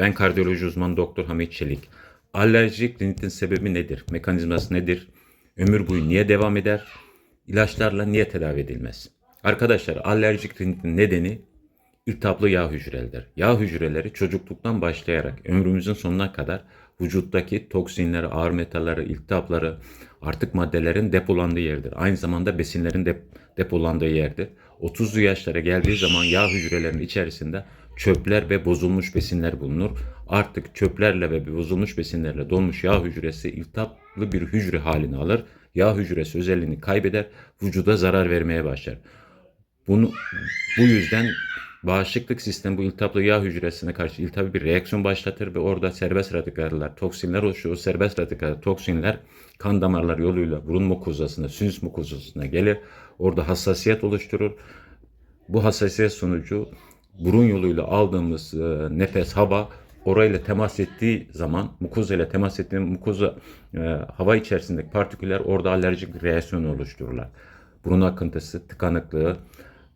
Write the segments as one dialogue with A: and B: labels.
A: Ben kardiyoloji uzmanı Doktor Hamit Çelik. Alerjik rinitin sebebi nedir? Mekanizması nedir? Ömür boyu niye devam eder? İlaçlarla niye tedavi edilmez? Arkadaşlar alerjik rinitin nedeni iltihaplı yağ hücreleridir. Yağ hücreleri çocukluktan başlayarak ömrümüzün sonuna kadar vücuttaki toksinleri, ağır metalleri, iltihapları, artık maddelerin depolandığı yerdir. Aynı zamanda besinlerin de depolandığı yerdir. 30'lu yaşlara geldiği zaman yağ hücrelerinin içerisinde çöpler ve bozulmuş besinler bulunur. Artık çöplerle ve bozulmuş besinlerle dolmuş yağ hücresi iltihaplı bir hücre halini alır. Yağ hücresi özelliğini kaybeder, vücuda zarar vermeye başlar. Bunu bu yüzden bağışıklık sistemi bu iltihaplı yağ hücresine karşı iltihabi bir reaksiyon başlatır ve orada serbest radikaller, toksinler oluşuyor. Serbest radikal toksinler kan damarlar yoluyla burun mukozasına, sinüs mukozasına gelir. Orada hassasiyet oluşturur. Bu hassasiyet sonucu burun yoluyla aldığımız e, nefes, hava orayla temas ettiği zaman mukoza ile temas ettiği mukoza e, hava içerisindeki partiküller orada alerjik reaksiyon oluştururlar. Burun akıntısı, tıkanıklığı,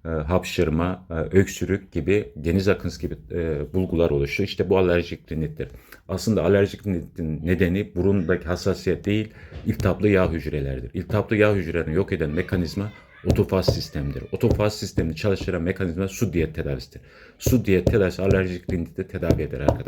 A: hapşırma, e, öksürük gibi deniz akıntısı gibi e, bulgular oluşuyor. İşte bu alerjik rinittir. Aslında alerjik rinitin nedeni burundaki hassasiyet değil, iltihaplı yağ hücreleridir. İltihaplı yağ hücrelerini yok eden mekanizma otofaz sistemidir. Otofaz sistemini çalıştıran mekanizma su diyet tedavisidir. Su diyet tedavisi alerjik riniti tedavi eder arkadaşlar.